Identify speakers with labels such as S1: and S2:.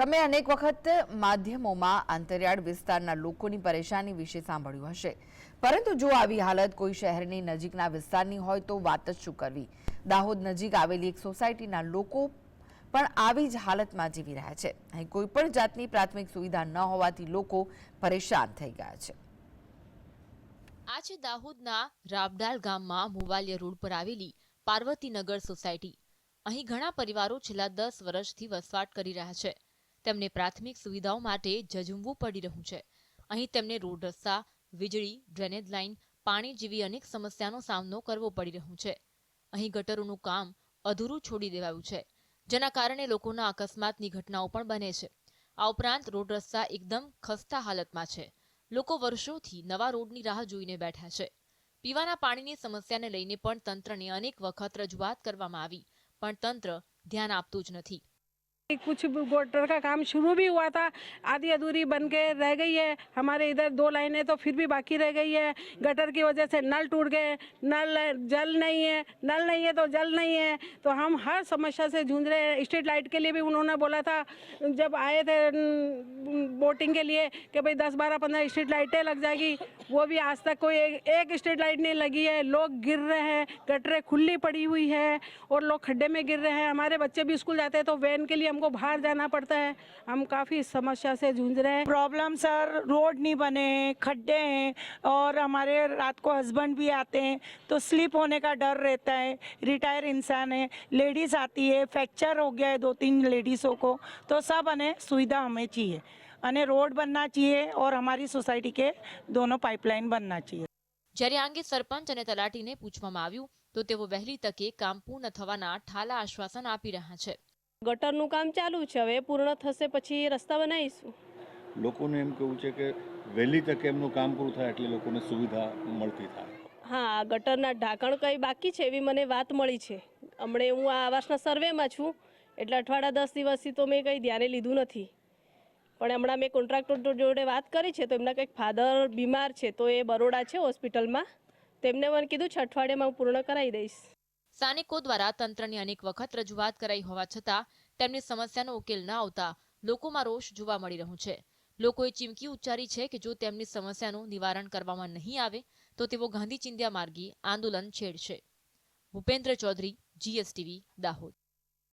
S1: તમે અનેક વખત માધ્યમોમાં અંતરિયાળ વિસ્તારના લોકોની પરેશાની વિશે સાંભળ્યું હશે. પરંતુ જો આવી હાલત કોઈ શહેરની નજીકના વિસ્તારની હોય તો વાત જ શું કરવી? દાહોદ નજીક આવેલી એક સોસાયટીના લોકો પણ આવી જ હાલતમાં જીવી રહ્યા છે. અહીં કોઈ પણ જાતની પ્રાથમિક સુવિધા ન હોવાથી લોકો પરેશાન થઈ ગયા છે.
S2: આજે દાહોદના રાબડાલ ગામમાં મુવાલિયા રોડ પર આવેલી પાર્વતીનગર સોસાયટી. અહીં ઘણા પરિવારો છેલ્લા દસ વર્ષથી વસવાટ કરી રહ્યા છે. તેમને પ્રાથમિક સુવિધાઓ માટે ઝઝૂમવું પડી રહ્યું છે. અહીં તેમને રોડ રસ્તા, વીજળી, ડ્રેનેજ લાઇન, પાણી જેવી અનેક સમસ્યાનો સામનો કરવો પડી રહ્યો છે. અહીં ગટરોનું કામ અધૂરું છોડી દેવાયું છે, જેના કારણે લોકોના અકસ્માતની ઘટનાઓ પણ બને છે. આ ઉપરાંત રોડ રસ્તા એકદમ ખસ્તા હાલતમાં છે. લોકો વર્ષોથી નવા રોડની રાહ જોઈને બેઠા છે. પીવાના પાણીની સમસ્યાને લઈને પણ તંત્રને અનેક વખત રજૂઆત કરવામાં આવી, પણ તંત્ર ધ્યાન આપતું જ નથી.
S3: कुछ गटर का काम शुरू भी हुआ था आधी अधूरी बन के रह गई है। हमारे इधर दो लाइनें तो फिर भी बाकी रह गई है। गटर की वजह से नल टूट गए नल जल नहीं है नल नहीं है तो जल नहीं है। तो हम हर समस्या से जूझ रहे हैं। स्ट्रीट लाइट के लिए भी उन्होंने बोला था जब आए थे बोटिंग के लिए कि भाई दस बारह पंद्रह स्ट्रीट लाइटें लग जाएगी। वो भी आज तक कोई एक, एक स्ट्रीट लाइट नहीं लगी है। लोग गिर रहे हैं गटरें खुली पड़ी हुई है और लोग खड्डे में गिर रहे हैं। हमारे बच्चे भी स्कूल जाते हैं तो वैन के लिए हमको बाहर जाना पड़ता है हम काफ़ी समस्या से जूझ रहे हैं
S4: प्रॉब्लम सर रोड नहीं बने हैं खड्डे हैं और हमारे रात को हस्बैंड भी आते हैं तो स्लिप होने का डर रहता है रिटायर इंसान है लेडीज़ आती है फ्रैक्चर हो गया है दो तीन लेडीज़ों को तो सब हमें सुविधा हमें चाहिए અને રોડ बनना चाहिए और हमारी सोसाइटी के दोनों पाइपलाइन बनना चाहिए
S2: જ્યારે આ અંગે સરપંચ અને તલાટીને પૂછવામાં આવ્યું તો તેઓ વહેલી તકે કામ પૂર્ણ થવાના ઠાલા આશ્વાસન આપી રહ્યા છે
S5: ગટરનું કામ ચાલુ છે. હવે પૂર્ણ થશે પછી રસ્તા બનાવીશું.
S6: લોકોને એમ કેવું છે કે વહેલી તકે એમનું કામ પૂરું થાય એટલે લોકોને સુવિધા મળતી થાય.
S5: હા ગટરના ઢાંકણ કંઈ બાકી છે એવી મને વાત મળી છે. હમણે હું આ આવાસના સર્વેમાં છું. એટલે અઠવાડિયા દસ દિવસથી તો મેં કંઈ ધ્યાને લીધું નથી. પણ હમણાં મેં કોન્ટ્રાક્ટર જોડે વાત કરી છે તો એમના કંઈક ફાધર બીમાર છે તો એ બરોડા છે હોસ્પિટલમાં. તેમને મને કીધું છે અઠવાડિયામાં હું પૂર્ણ કરાવી દઈશ.
S2: સ્થાનિકો દ્વારા તંત્રની અનેક વખત રજૂઆત કરાઈ હોવા છતાં તેમની સમસ્યાનો ઉકેલ ન આવતા લોકોમાં રોષ જોવા મળી રહ્યું છે. લોકોએ ચીમકી ઉચ્ચારી છે કે જો તેમની સમસ્યાનું નિવારણ કરવામાં નહીં આવે, તો તેઓ ગાંધી ચિંધ્યા માર્ગી આંદોલન છેડશે. ભૂપેન્દ્ર ચૌધરી જીએસટીવી દાહોદ.